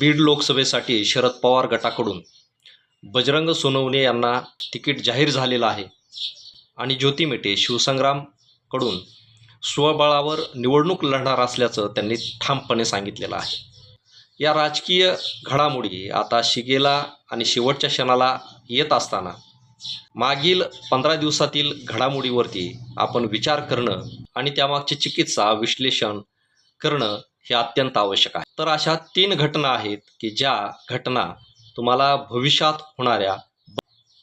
बीड लोकसभेसाठी शरद पवार गटाकडून बजरंग सोनवणे यांना तिकीट जाहीर झालेलं आहे. आणि ज्योती मेटे शिवसंग्रामकडून स्वबळावर निवडणूक लढणार असल्याचं त्यांनी ठामपणे सांगितलेलं आहे. या राजकीय घडामोडी आता शिगेला आणि शेवटच्या क्षणाला येत असताना मागील पंधरा दिवसातील घडामोडीवरती आपण विचार करणं आणि त्यामागची चिकित्सा विश्लेषण करणं हे अत्यंत आवश्यक आहे. तर अशा तीन घटना आहेत की ज्या घटना तुम्हाला भविष्यात होणाऱ्या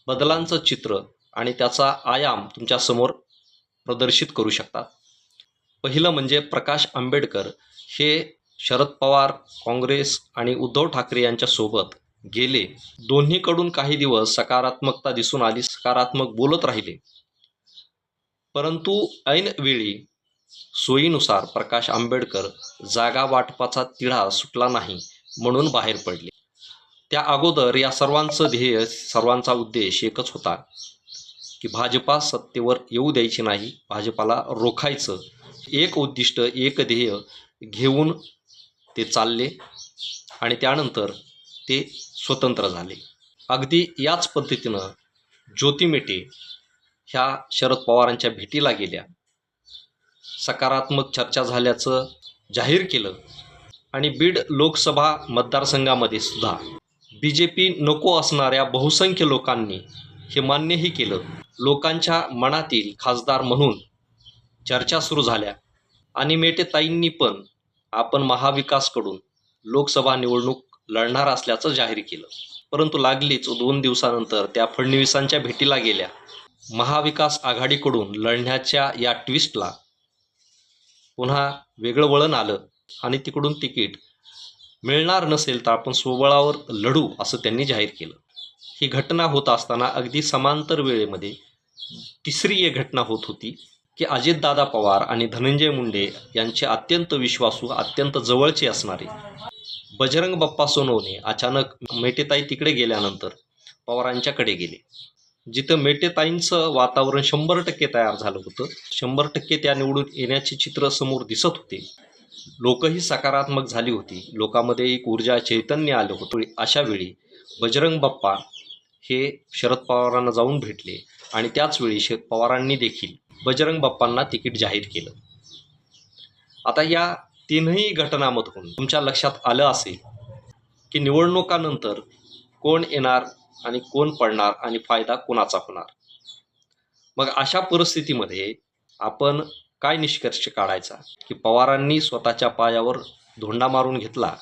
बदलांचं चित्र आणि त्याचा आयाम तुमच्यासमोर प्रदर्शित करू शकतात. पहिलं म्हणजे प्रकाश आंबेडकर हे शरद पवार काँग्रेस आणि उद्धव ठाकरे यांच्यासोबत गेले. दोन्हीकडून काही दिवस सकारात्मकता दिसून आली सकारात्मक बोलत राहिले. परंतु ऐनवेळी सोयीनुसार प्रकाश आंबेडकर जागा वाटपाचा तिढा सुटला नाही म्हणून बाहेर पडले. त्या अगोदर या सर्वांचं ध्येय सर्वांचा उद्देश एकच होता की भाजपा सत्तेवर येऊ द्यायची नाही भाजपाला रोखायचं. एक उद्दिष्ट एक ध्येय घेऊन ते चालले आणि त्यानंतर ते स्वतंत्र झाले. अगदी याच पद्धतीनं ज्योती मेटे ह्या शरद पवारांच्या भेटीला गेल्या. सकारात्मक चर्चा झाल्याचं जाहीर केलं. आणि बीड लोकसभा मतदारसंघामध्ये सुद्धा बी जे पी नको असणाऱ्या बहुसंख्य लोकांनी हे मान्यही केलं. लोकांच्या मनातील खासदार म्हणून चर्चा सुरू झाल्या. आणि मेटेताईंनी पण आपण महाविकासकडून लोकसभा निवडणूक लढणार असल्याचं जाहीर केलं. परंतु लागलीच दोन दिवसानंतर त्या फडणवीसांच्या भेटीला गेल्या. महाविकास आघाडीकडून लढण्याच्या या ट्विस्टला पुन्हा वेगळं वळण आलं आणि तिकडून तिकीट. मिळणार नसेल तर आपण स्वबळावर लढू असं त्यांनी जाहीर केलं. ही घटना होत असताना अगदी समांतर वेळेमध्ये तिसरी एक घटना होत होती की अजितदादा पवार आणि धनंजय मुंडे यांचे अत्यंत विश्वासू अत्यंत जवळचे असणारे बजरंग बाप्पा सोनवणे अचानक मेटेताई तिकडे गेल्यानंतर पवारांच्याकडे गेले. जिथं मेटेताईंचं वातावरण शंभर टक्के तयार झालं होतं शंभर टक्के त्या निवडून येण्याचे चित्र समोर दिसत होते. लोकही सकारात्मक झाली होती. लोकांमध्ये एक ऊर्जा चैतन्य आलं होतं. अशा वेळी बजरंग बाप्पा हे शरद पवारांना जाऊन भेटले आणि त्याचवेळी शरद पवारांनी देखील बजरंग बाप्पांना तिकीट जाहीर केलं. आता या तीनही घटनामधून तुमच्या लक्षात आलं असेल की निवडणुकानंतर कोण येणार आणि कोण पडणार आणि फायदा कोणाचा होणार? मग अशा परिस्थितीमध्ये आपण काय निष्कर्ष काढायचा? की पवारांनी स्वतःच्या पायावर धोंडा मारून घेतला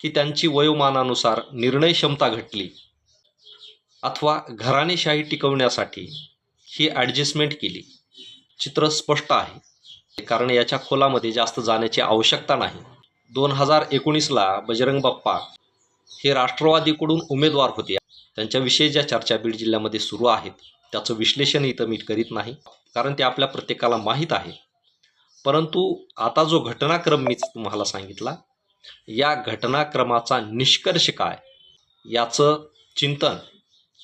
की त्यांची वयोमानानुसार निर्णय क्षमता घटली अथवा घराणेशाही टिकवण्यासाठी ही ॲडजस्टमेंट केली? चित्र स्पष्ट आहे. कारण याच्या खोलामध्ये जास्त जाण्याची आवश्यकता नाही. दोन हजार एकोणीसला बजरंग बाप्पा हे राष्ट्रवादीकडून उमेदवार होते. त्यांच्याविषयी ज्या चर्चा बीड जिल्ह्यामध्ये सुरू आहेत त्याचं विश्लेषण इथं मी करीत नाही कारण ते आपल्या प्रत्येकाला माहीत आहे. परंतु आता जो घटनाक्रम मी तुम्हाला सांगितला या घटनाक्रमाचा निष्कर्ष काय? याचं चिंतन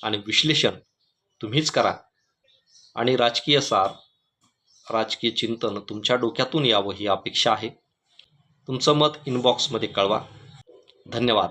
आणि विश्लेषण तुम्हीच करा. आणि राजकीय सार राजकीय चिंतन तुमच्या डोक्यातून यावं ही अपेक्षा आहे. तुमचं मत इनबॉक्समध्ये कळवा. धन्यवाद.